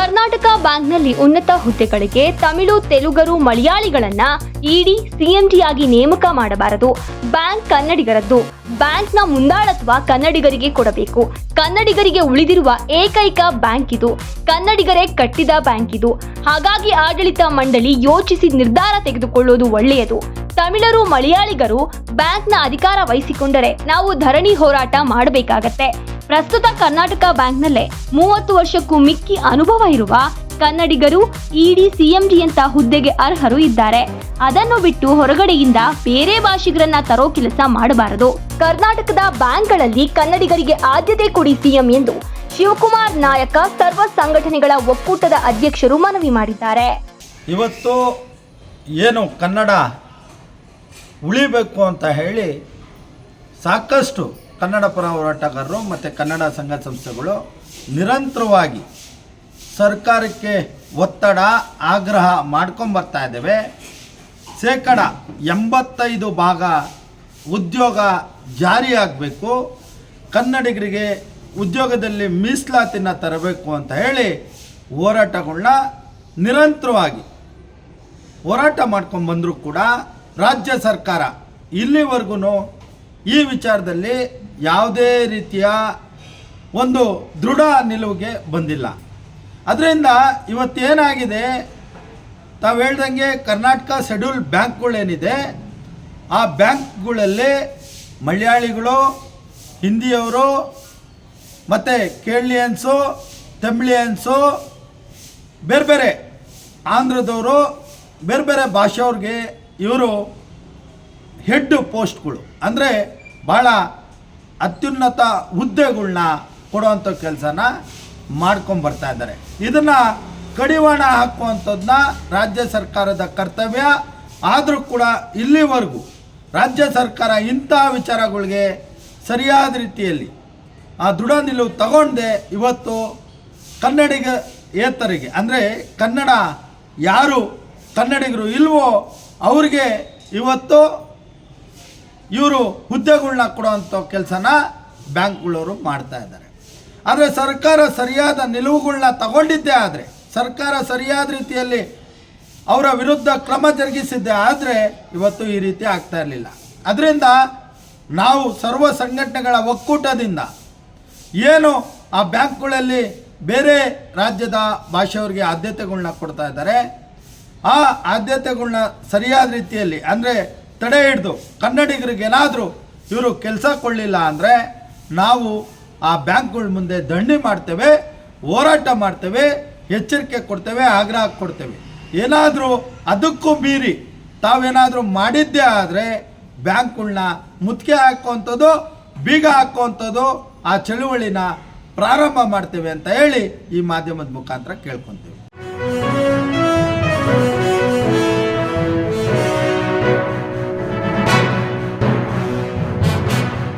ಕರ್ನಾಟಕ ಬ್ಯಾಂಕ್ನಲ್ಲಿ ಉನ್ನತ ಹುದ್ದೆಗಳಿಗೆ ತಮಿಳು ತೆಲುಗರು ಮಲಯಾಳಿಗಳನ್ನ ಇಡಿ ಸಿಎಂಡಿಯಾಗಿ ನೇಮಕ ಮಾಡಬಾರದು. ಬ್ಯಾಂಕ್ ಕನ್ನಡಿಗರದ್ದು. ಬ್ಯಾಂಕ್ನ ಮುಂದಾಳತ್ವ ಕನ್ನಡಿಗರಿಗೆ ಕೊಡಬೇಕು. ಕನ್ನಡಿಗರಿಗೆ ಉಳಿದಿರುವ ಏಕೈಕ ಬ್ಯಾಂಕ್ ಇದು. ಕನ್ನಡಿಗರೇ ಕಟ್ಟಿದ ಬ್ಯಾಂಕ್ ಇದು. ಹಾಗಾಗಿ ಆಡಳಿತ ಮಂಡಳಿ ಯೋಚಿಸಿ ನಿರ್ಧಾರ ತೆಗೆದುಕೊಳ್ಳುವುದು ಒಳ್ಳೆಯದು. ತಮಿಳರು, ಮಲಯಾಳಿಗರು ಬ್ಯಾಂಕ್ನ ಅಧಿಕಾರ ವಹಿಸಿಕೊಂಡರೆ ನಾವು ಧರಣಿ ಹೋರಾಟ ಮಾಡಬೇಕಾಗತ್ತೆ. ಪ್ರಸ್ತುತ ಕರ್ನಾಟಕ ಬ್ಯಾಂಕ್ನಲ್ಲೇ ಮೂವತ್ತು ವರ್ಷಕ್ಕೂ ಮಿಕ್ಕಿ ಅನುಭವ ಇರುವ ಕನ್ನಡಿಗರು ಇಡಿ ಸಿಎಂಡಿಯಂತ ಹುದ್ದೆಗೆ ಅರ್ಹರು ಇದ್ದಾರೆ. ಅದನ್ನು ಬಿಟ್ಟು ಹೊರಗಡೆಯಿಂದ ಬೇರೆ ಭಾಷಿಗರನ್ನ ತರೋ ಕೆಲಸ ಮಾಡಬಾರದು. ಕರ್ನಾಟಕದ ಬ್ಯಾಂಕ್ಗಳಲ್ಲಿ ಕನ್ನಡಿಗರಿಗೆ ಆದ್ಯತೆ ಕೊಡಿ ಸಿಎಂ ಎಂದು ಶಿವಕುಮಾರ್ ನಾಯಕ ಸರ್ವ ಸಂಘಟನೆಗಳ ಒಕ್ಕೂಟದ ಅಧ್ಯಕ್ಷರು ಮನವಿ ಮಾಡಿದ್ದಾರೆ. ಇವತ್ತು ಏನು ಕನ್ನಡ ಉಳಿಬೇಕು ಅಂತ ಹೇಳಿ ಸಾಕಷ್ಟು ಕನ್ನಡ ಪರ ಹೋರಾಟಗಾರರು ಮತ್ತು ಕನ್ನಡ ಸಂಘ ಸಂಸ್ಥೆಗಳು ನಿರಂತರವಾಗಿ ಸರ್ಕಾರಕ್ಕೆ ಒತ್ತಡ, ಆಗ್ರಹ ಮಾಡ್ಕೊಂಬರ್ತಾ ಇದ್ದೇವೆ. ಶೇಕಡ ಎಂಬತ್ತೈದು ಭಾಗ ಉದ್ಯೋಗ ಜಾರಿಯಾಗಬೇಕು ಕನ್ನಡಿಗರಿಗೆ ಉದ್ಯೋಗದಲ್ಲಿ ಮೀಸಲಾತಿನ ತರಬೇಕು ಅಂತ ಹೇಳಿ ಹೋರಾಟಗಳನ್ನ ನಿರಂತರವಾಗಿ ಹೋರಾಟ ಮಾಡ್ಕೊಂಡು ಕೂಡ ರಾಜ್ಯ ಸರ್ಕಾರ ಇಲ್ಲಿವರೆಗೂ ಈ ವಿಚಾರದಲ್ಲಿ ಯಾವುದೇ ರೀತಿಯ ಒಂದು ದೃಢ ನಿಲುವಿಗೆ ಬಂದಿಲ್ಲ. ಅದರಿಂದ ಇವತ್ತೇನಾಗಿದೆ? ತಾವು ಹೇಳ್ದಂಗೆ ಕರ್ನಾಟಕ ಶೆಡ್ಯೂಲ್ ಬ್ಯಾಂಕ್ಗಳೇನಿದೆ, ಆ ಬ್ಯಾಂಕ್ಗಳಲ್ಲಿ ಮಲಯಾಳಿಗಳು, ಹಿಂದಿಯವರು, ಮತ್ತು ಕೇರಳಿಯನ್ಸು, ತಮಿಳಿಯನ್ಸು, ಬೇರೆ ಬೇರೆ ಆಂಧ್ರದವರು, ಬೇರೆ ಬೇರೆ ಭಾಷೆಯವ್ರಿಗೆ ಇವರು ಹೆಡ್ ಪೋಸ್ಟ್ಗಳು. ಅಂದರೆ ಭಾಳ ಅತ್ಯುನ್ನತ ಹುದ್ದೆಗಳನ್ನ ಕೊಡುವಂಥ ಕೆಲಸನ ಮಾಡ್ಕೊಂಬರ್ತಾ ಇದ್ದಾರೆ. ಇದನ್ನು ಕಡಿವಾಣ ಹಾಕುವಂಥದ್ದನ್ನ ರಾಜ್ಯ ಸರ್ಕಾರದ ಕರ್ತವ್ಯ. ಆದರೂ ಕೂಡ ಇಲ್ಲಿವರೆಗೂ ರಾಜ್ಯ ಸರ್ಕಾರ ಇಂಥ ವಿಚಾರಗಳಿಗೆ ಸರಿಯಾದ ರೀತಿಯಲ್ಲಿ ಆ ದೃಢ ನಿಲುವು ತಗೊಂಡೆ ಇವತ್ತು ಕನ್ನಡಿಗ ಏತರಿಗೆ, ಅಂದರೆ ಕನ್ನಡ ಯಾರು ಕನ್ನಡಿಗರು ಇಲ್ವೋ ಅವ್ರಿಗೆ ಇವತ್ತು ಇವರು ಹುದ್ದೆಗಳನ್ನ ಕೊಡುವಂಥ ಕೆಲಸನ ಬ್ಯಾಂಕ್ಗಳವರು ಮಾಡ್ತಾ ಇದ್ದಾರೆ. ಆದರೆ ಸರ್ಕಾರ ಸರಿಯಾದ ನಿಲುವುಗಳನ್ನ ತಗೊಂಡಿದ್ದೇ ಆದರೆ, ಸರ್ಕಾರ ಸರಿಯಾದ ರೀತಿಯಲ್ಲಿ ಅವರ ವಿರುದ್ಧ ಕ್ರಮ ಜರುಗಿಸಿದ್ದೆ ಆದರೆ ಇವತ್ತು ಈ ರೀತಿ ಆಗ್ತಾ ಇರಲಿಲ್ಲ. ಅದರಿಂದ ನಾವು ಸರ್ವ ಸಂಘಟನೆಗಳ ಒಕ್ಕೂಟದಿಂದ ಏನು ಆ ಬ್ಯಾಂಕ್ಗಳಲ್ಲಿ ಬೇರೆ ರಾಜ್ಯದ ಭಾಷೆಯವರಿಗೆ ಆದ್ಯತೆಗಳನ್ನ ಕೊಡ್ತಾ ಇದ್ದಾರೆ, ಆ ಆದ್ಯತೆಗಳನ್ನ ಸರಿಯಾದ ರೀತಿಯಲ್ಲಿ ಅಂದರೆ ತಡೆ ಹಿಡಿದು ಕನ್ನಡಿಗರಿಗೆ ಏನಾದರೂ ಇವರು ಕೆಲಸ ಕೊಡಲಿಲ್ಲ ಅಂದರೆ ನಾವು ಆ ಬ್ಯಾಂಕ್ಗಳ ಮುಂದೆ ದಂಡಿ ಮಾಡ್ತೇವೆ, ಹೋರಾಟ ಮಾಡ್ತೇವೆ, ಎಚ್ಚರಿಕೆ ಕೊಡ್ತೇವೆ, ಆಗ್ರಹ ಕೊಡ್ತೇವೆ. ಏನಾದರೂ ಅದಕ್ಕೂ ಮೀರಿ ತಾವೇನಾದರೂ ಮಾಡಿದ್ದೇ ಆದರೆ ಬ್ಯಾಂಕ್ಗಳನ್ನ ಮುತ್ತಿಗೆ ಹಾಕುವಂಥದ್ದು, ಬೀಗ ಹಾಕುವಂಥದ್ದು ಆ ಚಳುವಳಿನ ಪ್ರಾರಂಭ ಮಾಡ್ತೇವೆ ಅಂತ ಹೇಳಿ ಈ ಮಾಧ್ಯಮದ ಮುಖಾಂತರ ಕೇಳ್ಕೊತೀವಿ.